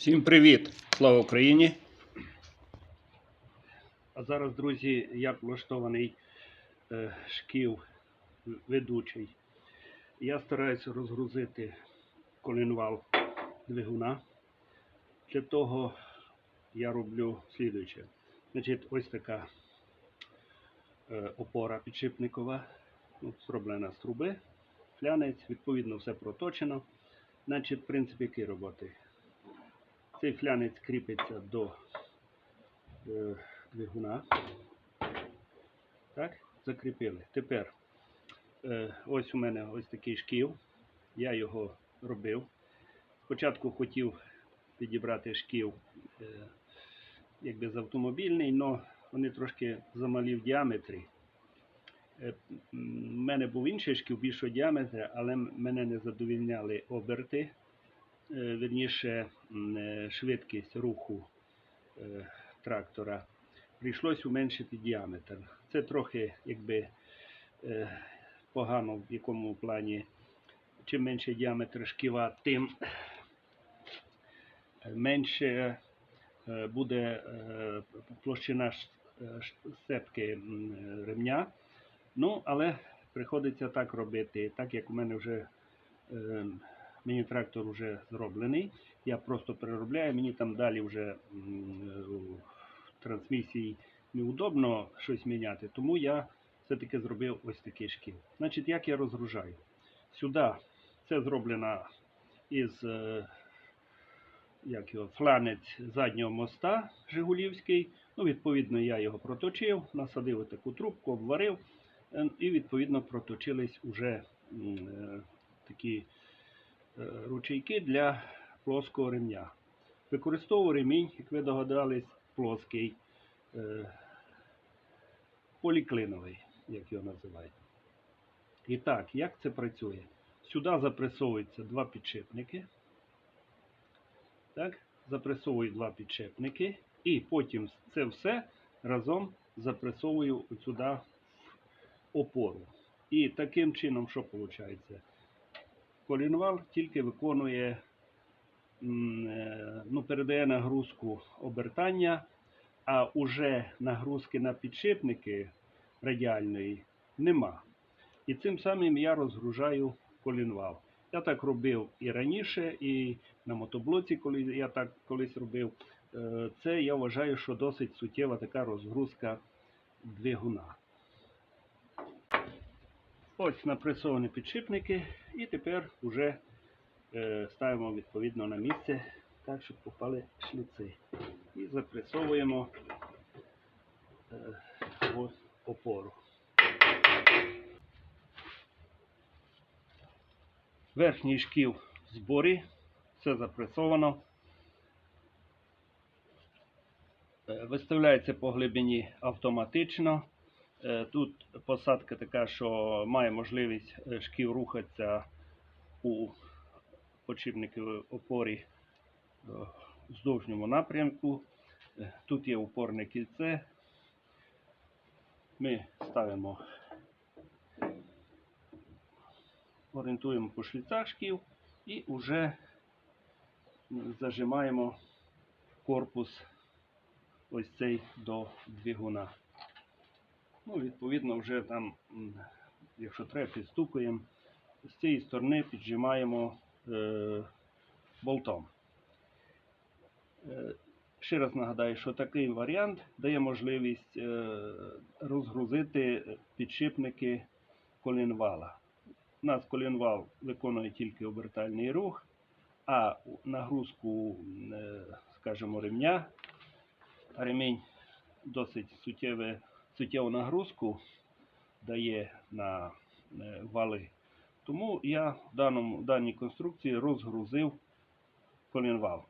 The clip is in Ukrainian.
Всім привіт! Слава Україні! А зараз, друзі, як влаштований е, шків ведучий. Я стараюся розгрузити колінвал двигуна. Для того я роблю слідуюче. Значить, ось така е, опора підшипникова, ну, зроблена з труби, флянець, відповідно, все проточено. Значить, принцип який роботи? Цей флянець кріпиться до е, двигуна. Так, закріпили. Тепер е, ось у мене ось такий шків. Я його робив. Спочатку хотів підібрати шків е, якби з автомобільний, але вони трошки замалі в діаметрі. Е, У мене був інший шків більшого діаметра, але мене не задовільняли оберти е, вірніше м, е, швидкість руху е, трактора, прийшлось уменшити діаметр. Це трохи якби погано в якому плані. Чим менше діаметр шківа, тим менше буде площина сцепки ремня. Ну, але приходиться так робити, так як у мене вже е, мені трактор вже зроблений. Я просто переробляю, мені там далі вже е, трансмісії неудобно щось міняти, тому я все-таки зробив ось такий шкіл. Значить, як я розгружаю? Сюди це зроблено із е, як його, фланець заднього моста Жигулівський. Ну, відповідно, я його проточив, насадив таку трубку, обварив, е, і відповідно проточились уже такі ручейки для плоского ремня. Використовую ремінь, як ви догадались, плоский, е, поліклиновий, як його називають. І так, як це працює? Сюди запресовуються два підшипники. Так, запресовую два підшипники, і потім це все разом запресовую сюди в опору. І таким чином, що виходить? Колінвал тільки виконує, е, ну, передає нагрузку обертання, а уже нагрузки на підшипники радіальної нема. І цим самим я розгружаю колінвал. Я так робив і раніше, і на мотоблоці, коли я так колись робив. Е, Це я вважаю, що досить суттєва така розгрузка двигуна. Ось напресовані підшипники, і тепер вже е, ставимо відповідно на місце, так, щоб попали шліци. І запресовуємо е, в опору. Верхній шків в зборі, все запресовано. Е, Виставляється по глибині автоматично. Е, Тут посадка така, що має можливість е, шків рухатися у подшипниковій опорі е, в здовжньому напрямку. Тут є опорне кільце. Ми ставимо, орієнтуємо по шліцах шків і вже зажимаємо корпус ось цей до двигуна. Ну, відповідно, вже там, якщо треба, підстукуємо. З цієї сторони піджимаємо е, болтом. Е, ще раз нагадаю, що такий варіант дає можливість е, розгрузити підшипники колінвала. У нас колінвал виконує тільки обертальний рух, а нагрузку, е, скажімо, ремня, ремінь досить суттєве суттєву нагрузку дає на е, вали. Тому я в даному, даній конструкції розгрузив колінвал.